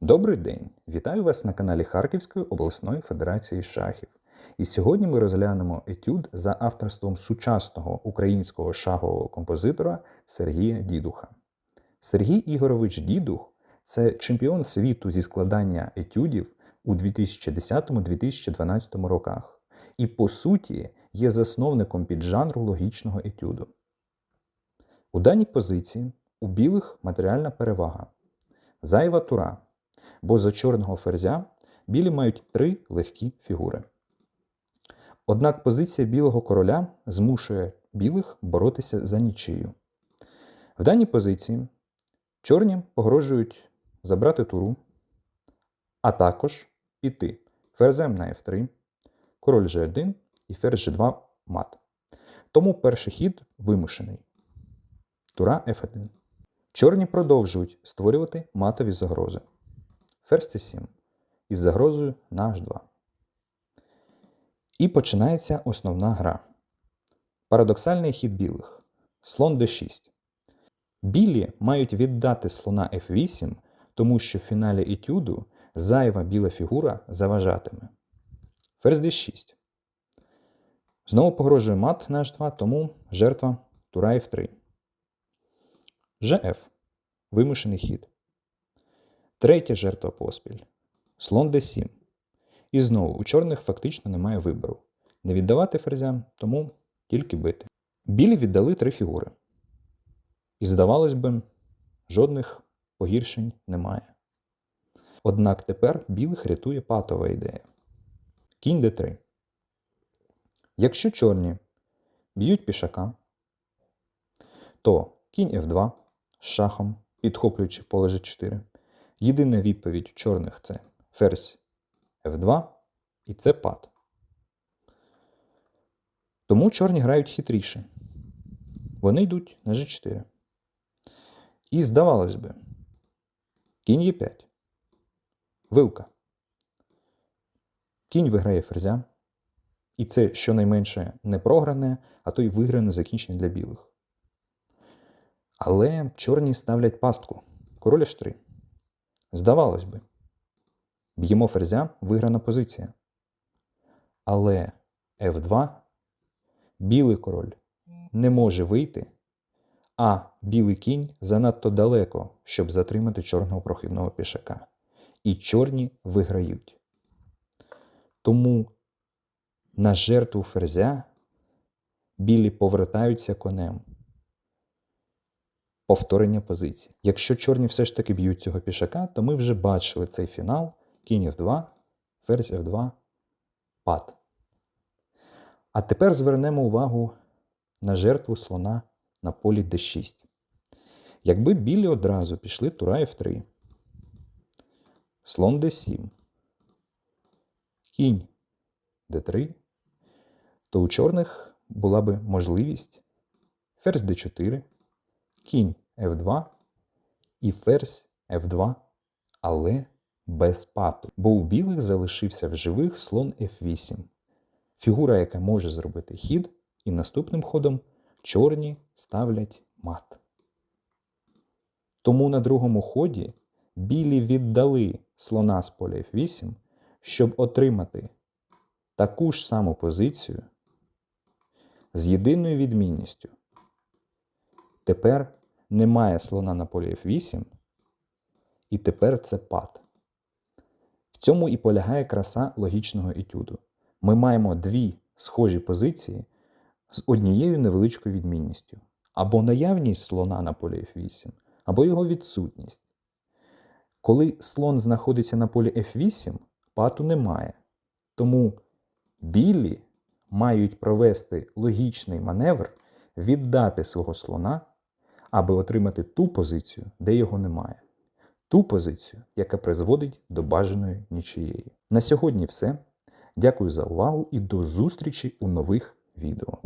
Добрий день! Вітаю вас на каналі Харківської обласної федерації шахів. І сьогодні ми розглянемо етюд за авторством сучасного українського шахового композитора Сергія Дідуха. Сергій Ігорович Дідух це чемпіон світу зі складання етюдів у 2010-2012 роках і, по суті, є засновником піджанру логічного етюду. У даній позиції у білих матеріальна перевага. Зайва тура, бо за чорного ферзя білі мають три легкі фігури. Однак позиція білого короля змушує білих боротися за нічию. В даній позиції чорні погрожують забрати туру, а також піти ферзем на f3, король g1 і ферзь g2 мат. Тому перший хід вимушений. Тура f1. Чорні продовжують створювати матові загрози. Ферзь c7 із загрозою на h2. І починається основна гра. Парадоксальний хід білих. Слон d6. Білі мають віддати слона f8, тому що в фіналі етюду зайва біла фігура заважатиме. Ферзь d6. Знову погрожує мат на h2, тому жертва тура f3. ЖФ. Вимушений хід. Третя жертва поспіль. Слон d7. І знову у чорних фактично немає вибору. Не віддавати ферзям, тому тільки бити. Білі віддали три фігури. І, здавалось би, жодних погіршень немає. Однак тепер білих рятує патова ідея. Кінь d3. Якщо чорні б'ють пішака, то кінь f2 з шахом, підхоплюючи поле g4. Єдина відповідь чорних це ферзь f2 і це пад. Тому чорні грають хитріше. Вони йдуть на g4. І здавалось би, кінь e5. Вилка. Кінь виграє ферзя. І це щонайменше не програне, а то й вигране закінчення для білих. Але чорні ставлять пастку. Король h3. Здавалось би, б'ємо ферзя виграна позиція. Але f2 білий король не може вийти, а білий кінь занадто далеко, щоб затримати чорного прохідного пішака. І чорні виграють. Тому на жертву ферзя білі повертаються конем. Повторення позицій. Якщо чорні все ж таки б'ють цього пішака, то ми вже бачили цей фінал: кінь F2, ферзь F2, пад. А тепер звернемо увагу на жертву слона на полі d6. Якби білі одразу пішли тура F3, слон d7, кінь d3, то у чорних була би можливість ферзь d4, кінь F2 і ферзь F2, але без пату, бо у білих залишився в живих слон F8, фігура, яка може зробити хід, і наступним ходом чорні ставлять мат. Тому на другому ході білі віддали слона з поля F8, щоб отримати таку ж саму позицію з єдиною відмінністю. Тепер немає слона на полі F8, і тепер це пад. В цьому і полягає краса логічного етюду. Ми маємо дві схожі позиції з однією невеличкою відмінністю. Або наявність слона на полі F8, або його відсутність. Коли слон знаходиться на полі F8, пату немає. Тому білі мають провести логічний маневр, віддати свого слона, аби отримати ту позицію, де його немає. Ту позицію, яка призводить до бажаної нічиєї. На сьогодні все. Дякую за увагу і до зустрічі у нових відео.